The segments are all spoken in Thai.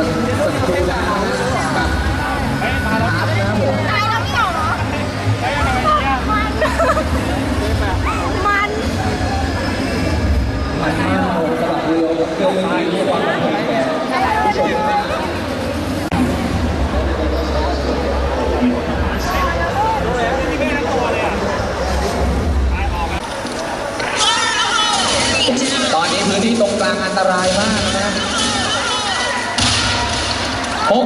สักสักครู่ตลาเนมัมัน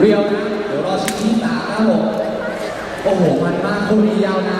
เรียวนะเดี๋ยวรอชิงที่สามนะครับผมโอ้โหมันมากคู่นี้ยาวนาน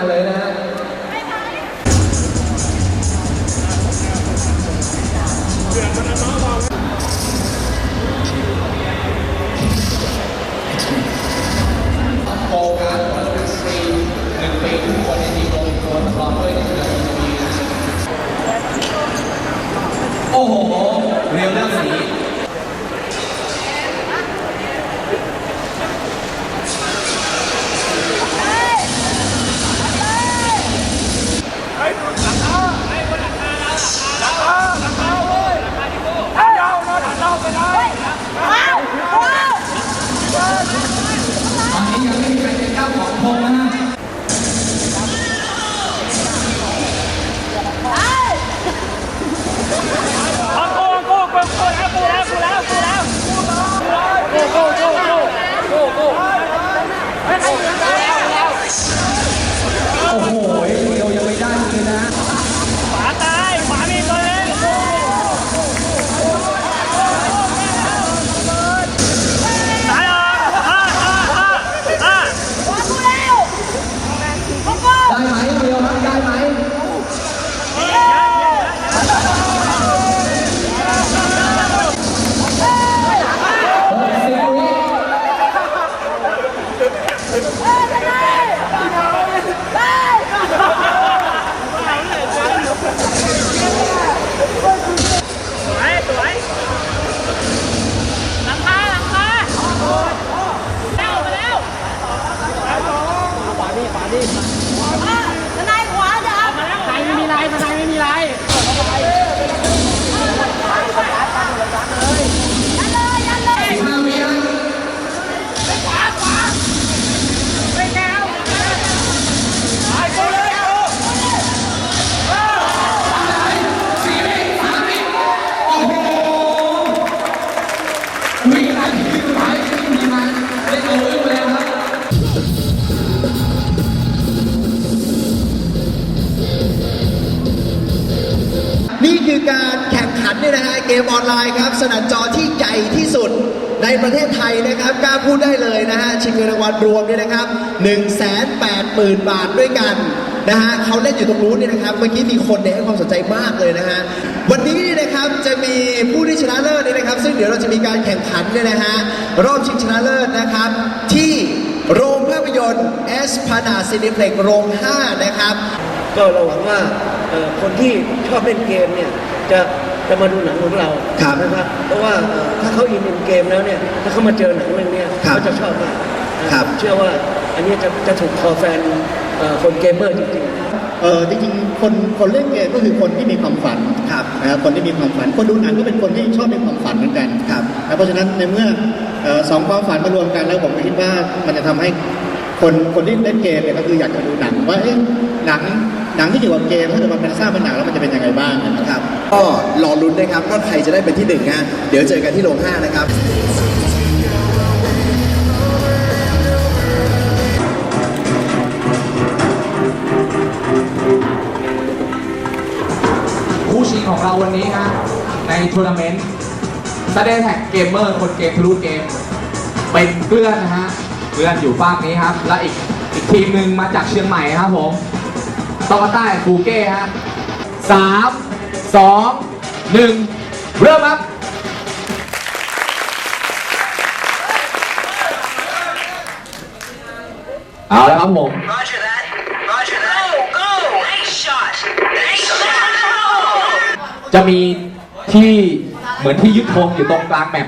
เกมออนไลน์ครับ สนามจอที่ใหญ่ที่สุดในประเทศไทยนะครับกล้าพูดได้เลยนะฮะชิงเงินรางวัลรวมเนี่ยนะครับ 1 8 0 0 0 0 บาทด้วยกันนะฮะเขาเล่นอยู่ตรงนู้นเนี่ยนะครับเมื่อกี้มีคนเนี่ยให้ความสนใจมากเลยนะฮะวันนี้นะครับจะมีผู้ที่ชนะเลิศเนี่ยนะครับ ซึ่งเดี๋ยวเราจะมีการแข่งขันเนี่ยนะฮะรอบชิงชนะเลิศนะครับ ที่โรงภาพยนตร์เอสพานาซินิเพล็กโรง5นะครับ ก็เราหวังว่าคนที่ชอบเล่นเกมเนี่ยจะ จะมาดูหนังของเราครับนะครับ เพราะว่าเอ่อถ้าเขาอินในเกมแล้วเนี่ย ถ้าเขามาเจอหนังเรื่องเนี้ยครับเขาจะชอบมากนะครับ เชื่อว่าอันนี้จะจะถูกคอแฟนเอ่อคนเกมเมอร์จริงๆ เออจริงๆคนคนเล่นเกมก็คือคนที่มีความฝันครับนะครับคนที่มีความฝัน คนดูหนังก็เป็นคนที่ชอบมีความฝันเหมือนกันครับแล้วเพราะฉะนั้นในเมื่อเอ่อสองความฝันมารวมกันแล้วผมก็คิดว่ามันจะทำให้คนคนที่เล่นเกมเนี่ยก็คืออยากจะดูหนังว่าเอ๊ะหนัง หนังที่เกี่ยวกับเกมถ้าเกิดมันเป็นสร้างเป็นหนังแล้วมันจะเป็นยังไงบ้างนะครับครับก็รอลุ้นนะครับว่าใครจะได้เป็นที่หนึ่งนะเดี๋ยวเจอกันที่โรงห้านะครับคู่ชิงของเราวันนี้ฮะในทัวร์นาเมนต์สเตแท็กเกมเมอร์คนเกมทะลุเกม เป็นเกลื่อนนะฮะเกลื่อนอยู่ฝั่งนี้ครับ และอีกอีกทีมหนึ่งมาจากเชียงใหม่ครับผม ตอกใต้ฟูเก้ฮะสามสองหนึ่งเริ่มครับเอาแล้วครับผม Roger that. Roger that. Go, go. Ace shot. Ace shot. จะมีที่เหมือนที่ยึดธงอยู่ตรงกลางแมป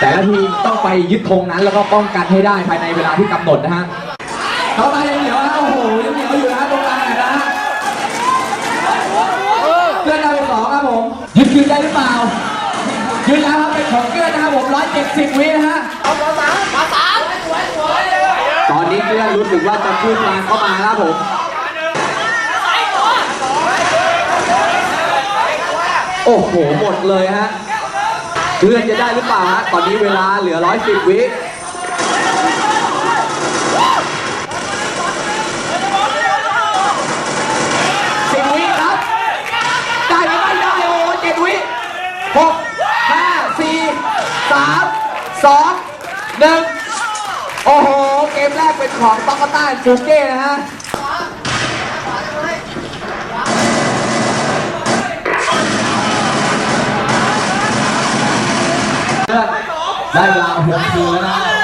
แต่ละทีมต้องไปยึดธงนั้นแล้วก็ป้องกันให้ได้ภายในเวลาที่กำหนดนะฮะเข้ามายังเหนียวนะโอ้โหยังเหนียวอยู่นะตรงกลางแมปนะฮะเพื่อนได้ไปสองครับผมยึดคืนได้หรือ เปล่ายืนแล้วครับเป็นของเกื้อนนะครับผม170วินะฮะตอนนี้เกื้อนรู้สึกว่าจะพูดกลางเข้ามาแล้วครับผมโอ้โหหมดเลยฮะเพื่อนจะได้หรือเปล่าฮะตอนนี้เวลาเหลือ110วิสิบวิครับ ได้หรือไม่ได้ โอ้เจ็ดวิ หกห้าสี่สามสองหนึ่งโอ้โห เกมแรกเป็นของต้องกต้าฟูเก้นะฮะได้เวลาหกคืนแล้วนะ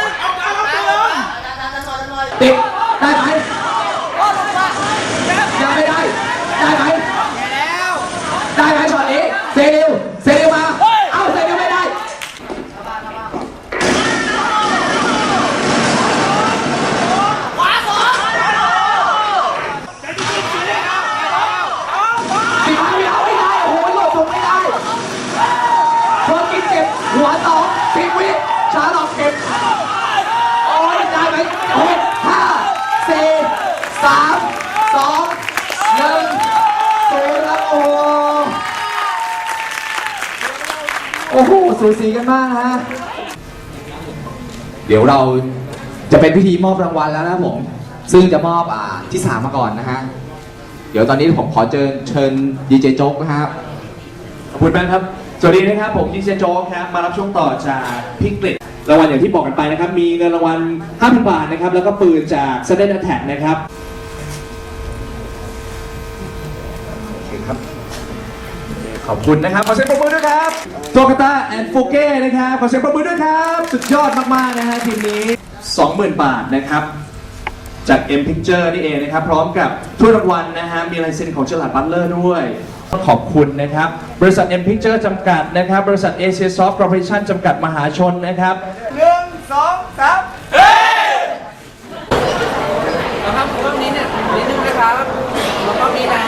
สูสีกันมากนะฮะ เดี๋ยวเราจะเป็นพิธีมอบรางวัลแล้วนะครับผม ซึ่งจะมอบอ่าที่สามมาก่อนนะฮะ เดี๋ยวตอนนี้ผมขอเชิญเชิญดีเจโจ๊กนะครับ ขอบคุณมากครับ สวัสดีนะครับผมดีเจโจ๊กครับ มารับช่วงต่อจากพิกฤตรางวัลอย่างที่บอกกันไปนะครับ มีเงินรางวัล 5,000 บาทนะครับ แล้วก็ปืนจาก s เ d น n Attack นะครับ ขอบคุณนะครับ ขอเสียปรบมือด้วยครับโตกตาแอนโฟเก้นะครับ ขอเสียปรบมือด้วยครับ สุดยอดมาก ๆ นะฮะทีมนี้ 20,000 บาทนะครับ จาก M Picture นี่เองนะครับ พร้อมกับถ้วยรางวัลนะฮะ มีลายเซ็นของเจลาดบัตเลอร์ด้วย ขอบคุณนะครับ บริษัท M Picture จำกัดนะครับ บริษัท Asia Soft Corporation จำกัดมหาชนนะครับ หนึ่งสองสามเฮ้แล้ครับเรื่องนี้เนี่ยนิดนึงนะครับแล้วก็มีนะ